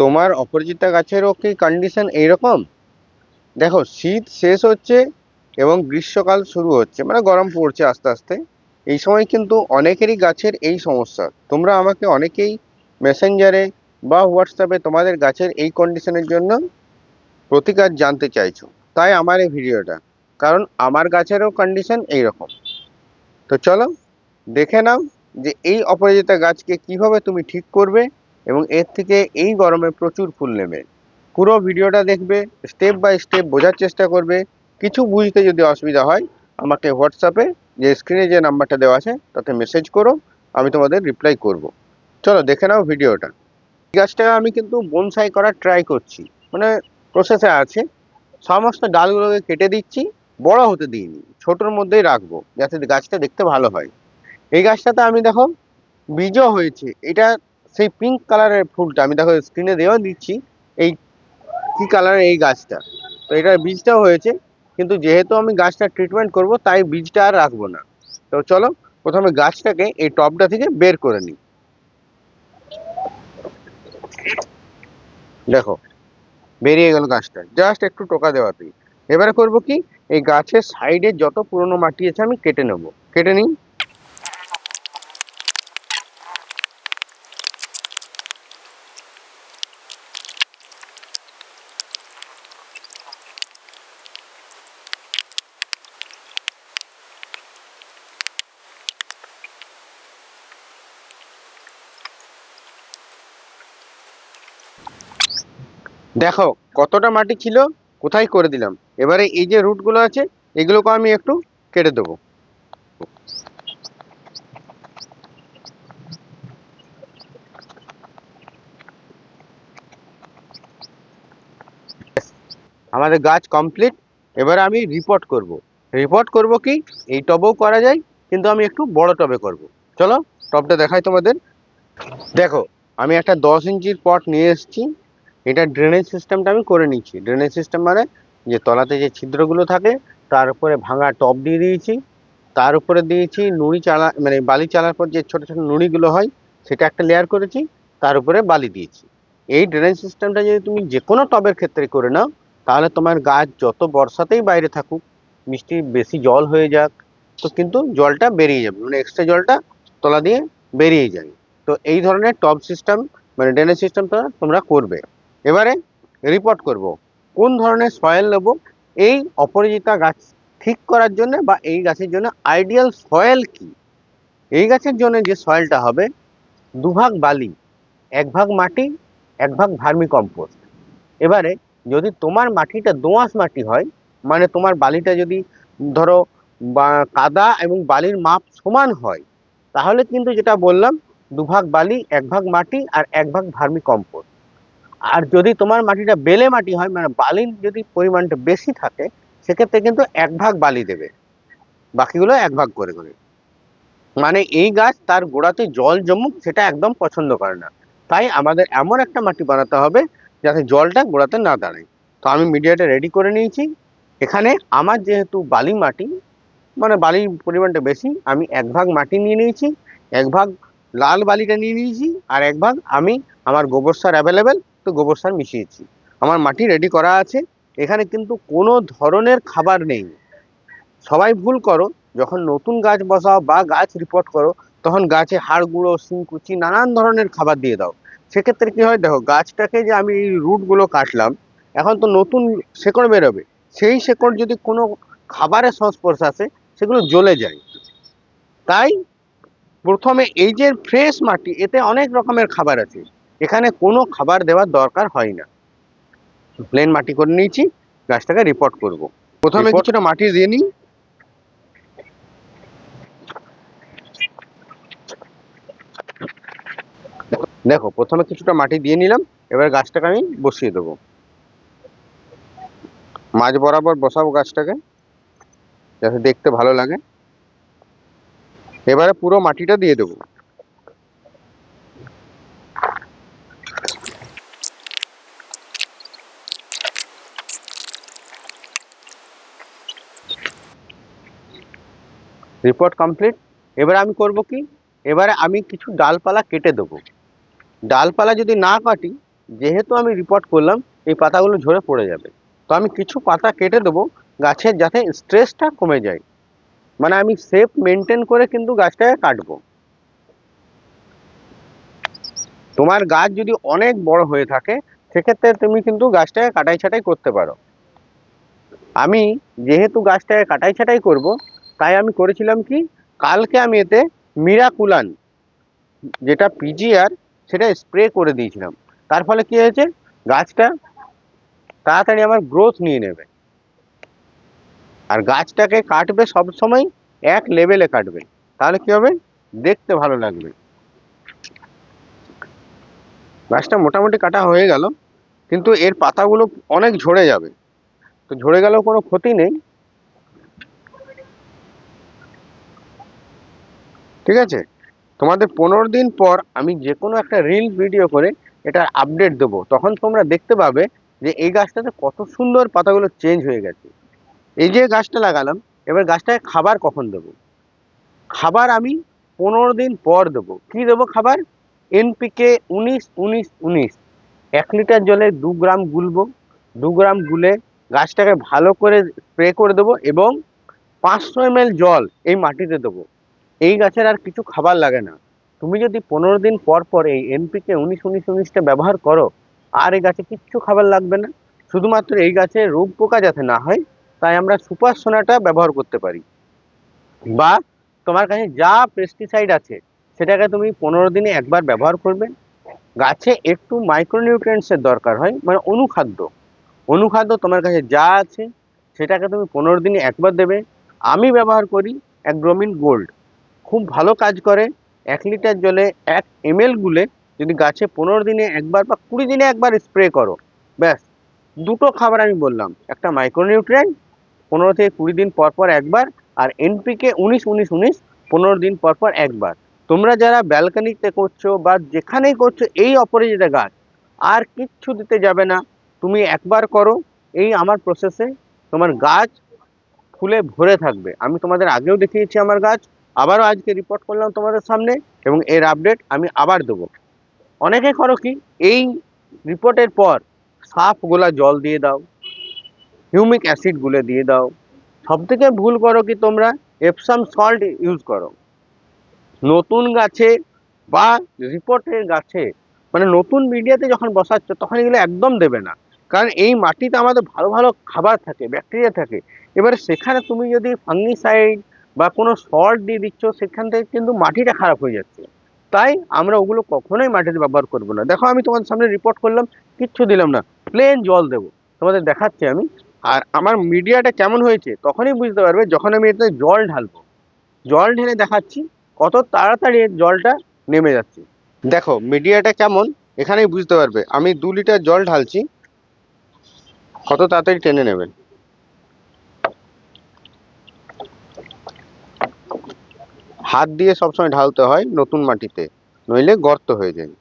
তোমার অপরাজিতা গাছেরও কি কন্ডিশন এইরকম? দেখো, শীত শেষ হচ্ছে এবং গ্রীষ্মকাল শুরু হচ্ছে মানে গরম পড়ছে আস্তে আস্তে। এই সময় কিন্তু অনেকেরই গাছের এই সমস্যা। তোমরা আমাকে অনেকেই মেসেঞ্জারে বা হোয়াটসঅ্যাপে তোমাদের গাছের এই কন্ডিশনের জন্য প্রতিকার জানতে চাইছো। তাই আমার এই ভিডিওটা। কারণ আমার গাছেরও কন্ডিশন এইরকম। তো চলো, দেখে নাও যে এই অপরাজিতা গাছকে কীভাবে তুমি ঠিক করবে এবং এর থেকে এই গরমে প্রচুর ফুল নেবে। পুরো ভিডিওটা দেখবে স্টেপ বাই স্টেপ বোঝার চেষ্টা করবে। কিছু বুঝতে যদি অসুবিধা হয়, আমাকে হোয়াটসঅ্যাপে যে স্ক্রিনে যে নাম্বারটা দেওয়া আছে, তাতে মেসেজ করো, আমি তোমাদের রিপ্লাই করব। চলো, দেখে নাও ভিডিওটা। এই গাছটা আমি কিন্তু বনসাই করার ট্রাই করছি। মানে প্রসেসে আছে। সমস্ত ডালগুলোকে কেটে দিচ্ছি, বড় হতে দিইনি, ছোটোর মধ্যেই রাখব, যাতে গাছটা দেখতে ভালো হয়। এই গাছটাতে আমি দেখো, বীজও হয়েছে। এটা সেই পিঙ্ক কালারের ফুলটা, আমি দেখো স্ক্রিনে দেওয়া দিচ্ছি, এই কি কালারের এই গাছটা? তো এটার বীজটাও হয়েছে, কিন্তু যেহেতু আমি গাছটা ট্রিটমেন্ট করব, তাই বীজটা আর রাখব না। তো চলো, প্রথমে গাছটাকে এই টবটা থেকে বের করে নিই। দেখো, বেরিয়ে গেল গাছটা জাস্ট একটু টোকা দেওয়াতেই। এবারে করব কি, এই গাছের সাইডে যত পুরনো মাটি আছে আমি কেটে নেব। কেটে নিই। দেখো, কতটা মাটি ছিল, কোথায় করে দিলাম? এবারে এই যে রুটগুলো আছে এগুলোকে আমি একটু কেটে দেবো। আমাদের গাছ কমপ্লিট এবারে আমি রিপোর্ট করব। রিপোর্ট করব কি, এই টবেও করা যায়, কিন্তু আমি একটু বড় টবে করব। চলো, টবটা দেখাই তোমাদের। দেখো, আমি একটা দশ ইঞ্চির পট নিয়ে এসেছি। এটা ড্রেনেজ সিস্টেমটা আমি করে নিচ্ছি। ড্রেনেজ সিস্টেম মানে যে তলাতে যে ছিদ্রগুলো থাকে, তার উপরে ভাঙা টব দিয়ে দিয়েছি। তার উপরে দিয়েছি নুড়ি চালা মানে বালি চালার পর যে ছোট ছোট নুড়িগুলো হয়, সেটা একটা লেয়ার করেছি, তার উপরে বালি দিয়েছি। এই ড্রেনেজ সিস্টেমটা যদি তুমি যে কোনো টবের ক্ষেত্রে করে নাও, তাহলে তোমার গাছ যত বর্ষাতেই বাইরে থাকুক, মিষ্টি বেশি জল হয়ে যাক, তো কিন্তু জলটা বেরিয়ে যাবে। মানে এক্সট্রা জলটা তলা দিয়ে বেরিয়ে যায় তো এই ধরনের টব সিস্টেম মানে ড্রেনেজ সিস্টেমটা তোমরা করবে। এবারে রিপোর্ট করব। কোন ধরনের সয়েল নেব? এই অপরাজিতা গাছ ঠিক করার জন্য বা এই গাছের জন্য আইডিয়াল সয়েল কি? এই গাছের জন্য যে সয়েলটা হবে, দুভাগ বালি এক ভাগ মাটি এক ভাগ ভার্মি কম্পোস্ট এবারে যদি তোমার মাটিটা দোআঁশ মাটি হয় মানে তোমার বালিটা যদি ধরো কাদা এবং বালির মাপ সমান হয়, তাহলে কিন্তু যেটা বললাম, দুভাগ বালি এক ভাগ মাটি আর এক ভাগ ভার্মি কম্পোস্ট আর যদি তোমার মাটিটা বেলে মাটি হয় মানে বালির যদি পরিমাণটা বেশি থাকে, সেক্ষেত্রে কিন্তু এক ভাগ বালি দেবে। বাকিগুলো এক ভাগ করে করে। মানে এই গাছ তার গোড়াতে জল জমুক, সেটা একদম পছন্দ করে না। তাই আমাদের এমন একটা মাটি বানাতে হবে, যাতে জলটা গোড়াতে না দাঁড়ায়। তো আমি মিডিয়াটা রেডি করে নিয়েছি। এখানে আমার যেহেতু বালি মাটি মানে বালির পরিমাণটা বেশি, আমি এক ভাগ মাটি নিয়ে নিয়েছি, এক ভাগ লাল বালিটা নিয়ে নিয়েছি, আর এক ভাগ আমি আমার গোবর সার অ্যাভেলেবেল তো গোবর সার মিশিয়েছি। আমার মাটি রেডি করা আছে, এখানে কিন্তু কোনো ধরনের খাবার নেই। সবাই ভুল করো, যখন নতুন গাছ বসাও বা গাছ রিপোর্ট করো, তখন গাছে হাড় গুঁড়ো, শিংকুচি, নানান ধরনের খাবার দিয়ে দাও। সেক্ষেত্রে কি হয় দেখো, গাছটাকে যে আমি এই রুটগুলো কাটলাম, এখন তো নতুন শেকড় বেরোবে। সেই শেকড় যদি কোনো খাবারের সংস্পর্শে আসে, সেগুলো জ্বলে যায়। তাই প্রথমে এই যে ফ্রেশ মাটি, এতে অনেক রকমের খাবার আছে। এখানে কোনো খাবার দেওয়ার দরকার হয় না। প্লেন মাটি করে নিয়েছি গাছটাকে রিপোর্ট করব। প্রথমে কিছুটা মাটি দিয়ে নিই। দেখো প্রথমে কিছুটা মাটি দিয়ে নিলাম এবার গাছটাকে আমি বসিয়ে দেবো। মাঝ বরাবর বসাবো গাছটাকে যাতে দেখতে ভালো লাগে। এবারে পুরো মাটিটা দিয়ে দেবো। রিপোর্ট কমপ্লিট এবারে আমি করব কি? এবারে আমি কিছু ডালপালা কেটে দেবো। ডালপালা যদি না কাটি, যেহেতু আমি রিপোর্ট করলাম, এই পাতাগুলো ঝরে পড়ে যাবে। তো আমি কিছু পাতা কেটে দেবো, গাছের যাতে স্ট্রেসটা কমে যায়। মানে আমি সেফ মেনটেন করে কিন্তু গাছটাকে কাটবো। তোমার গাছ যদি অনেক বড় হয়ে থাকে, সেক্ষেত্রে তুমি কিন্তু গাছটাকে কাটাই ছাটাই করতে পারো। আমি যেহেতু গাছটাকে কাটাই ছাটাই করব তাই আমি করেছিলাম কি? কালকে আমি এতে মিরাকুলান যেটা পিজিআর সেটা স্প্রে করে দিয়েছিলাম। তার ফলে কি হয়েছে? গাছটা তাড়াতাড়ি আমার গ্রোথ নিয়ে নেবে। আর গাছটাকে কাটবে সব সময় এক লেভেলে কাটবে। তাহলে কি হবে? দেখতে ভালো লাগবে। গাছটা মোটামুটি কাটা হয়ে গেল, কিন্তু এর পাতাগুলো অনেক ঝরে যাবে। তো ঝরে গেলেও কোনো ক্ষতি নেই। ঠিক আছে? তোমাদের পনেরো দিন পর আমি যে কোনো একটা রিল ভিডিও করে এটার আপডেট দেবো। তখন তোমরা দেখতে পাবে যে এই গাছটাতে কত সুন্দর পাতাগুলো চেঞ্জ হয়ে গেছে। এই যে গাছটা লাগালাম, এবার গাছটাকে খাবার কখন দেবো? খাবার আমি পনেরো দিন পর দেবো। কি দেবো খাবার? এনপিকে উনিশ উনিশ উনিশ। এক লিটার জলে দু গ্রাম গুলবো। দু গ্রাম গুলে গাছটাকে ভালো করে স্প্রে করে দেবো এবং পাঁচশো এম জল এই মাটিতে দেবো। এই গাছের আর কিছু খাবার লাগে না। তুমি যদি পনেরো দিন পর পর এই এনপিকে উনিশ উনিশ উনিশটা ব্যবহার করো, আর এই গাছে কিচ্ছু খাবার লাগবে না। শুধুমাত্র এই গাছে রোগ পোকা যাতে না হয়, তাই আমরা সুপার সোনাটা ব্যবহার করতে পারি। বা তোমার কাছে যা পেস্টিসাইড আছে, সেটাকে তুমি পনেরো দিনে একবার ব্যবহার করবে। গাছে একটু মাইক্রোনিউট্রিয়েন্টসের দরকার হয় মানে অনুখাদ্য। অনুখাদ্য তোমার কাছে যা আছে, সেটাকে তুমি পনেরো দিনে একবার দেবে। আমি ব্যবহার করি অ্যাগ্রোমিন গোল্ড। খুব ভালো কাজ করে। এক লিটার জলে এক এমএল গুলে যদি গাছে পনেরো দিনে একবার বা কুড়ি দিনে একবার স্প্রে করো, ব্যাস। দুটো খাবার আমি বললাম, একটা মাইক্রোনিউট্রিয়েন্ট পনেরো থেকে কুড়ি দিন পর পর একবার, আর এনপিকে উনিশ উনিশ উনিশ, পনেরো দিন পর পর একবার। তোমরা যারা ব্যালকানিতে করছ বা যেখানেই করছ, এই অপরাজিতা গাছ, আর কিচ্ছু দিতে যাবে না। তুমি একবার করো, এই আমার প্রসেসে তোমার গাছ ফুলে ভরে থাকবে। আমি তোমাদের আগেও দেখিয়েছি আমার গাছ আবারও আজকে রিপোর্ট করলাম তোমাদের সামনে এবং এর আপডেট আমি আবার দেবো। অনেকে করো কি, এই রিপোর্টের পর সাফ গোলা জল দিয়ে দাও হিউমিক অ্যাসিড গুলে দিয়ে দাও। সব থেকে ভুল করো কি তোমরা এপসাম সল্ট ইউজ করো। নতুন গাছে বা রিপোর্টের গাছে মানে নতুন মিডিয়াতে যখন বসাচ্ছ তখন এগুলো একদম দেবে না। কারণ এই মাটিতে আমাদের ভালো ভালো খাবার থাকে ব্যাকটেরিয়া থাকে। এবারে সেখানে তুমি যদি ফাঙ্গিসাইড বা কোনো সল্ট দিয়ে দিচ্ছ, সেখান থেকে কিন্তু মাটিটা খারাপ হয়ে যাচ্ছে। তাই আমরা ওগুলো কখনোই মাটিতে ব্যবহার করব না। দেখো, আমি তোমাদের সামনে রিপোর্ট করলাম, কিচ্ছু দিলাম না। প্লেন জল দেবো। তোমাদের দেখাচ্ছি আমি। আর আমার মিডিয়াটা কেমন হয়েছে, তখনই বুঝতে পারবে যখন আমি এতে জল ঢালবো। জল ঢেলে দেখাচ্ছি, কত তাড়াতাড়ি জলটা নেমে যাচ্ছে। দেখো মিডিয়াটা কেমন, এখানেই বুঝতে পারবে। আমি দু লিটার জল ঢালছি। কত তাড়াতাড়ি টেনে নেবেন? হাত দিয়ে সবসময় ঢালতে হয় নতুন মাটিতে, নইলে গর্ত হয়ে যায়।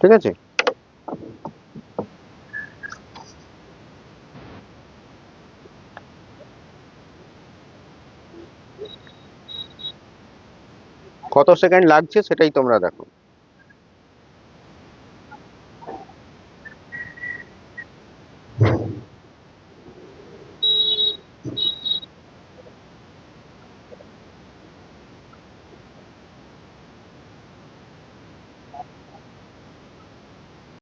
ঠিক আছে? কত সেকেন্ড লাগছে সেটাই তোমরা দেখো।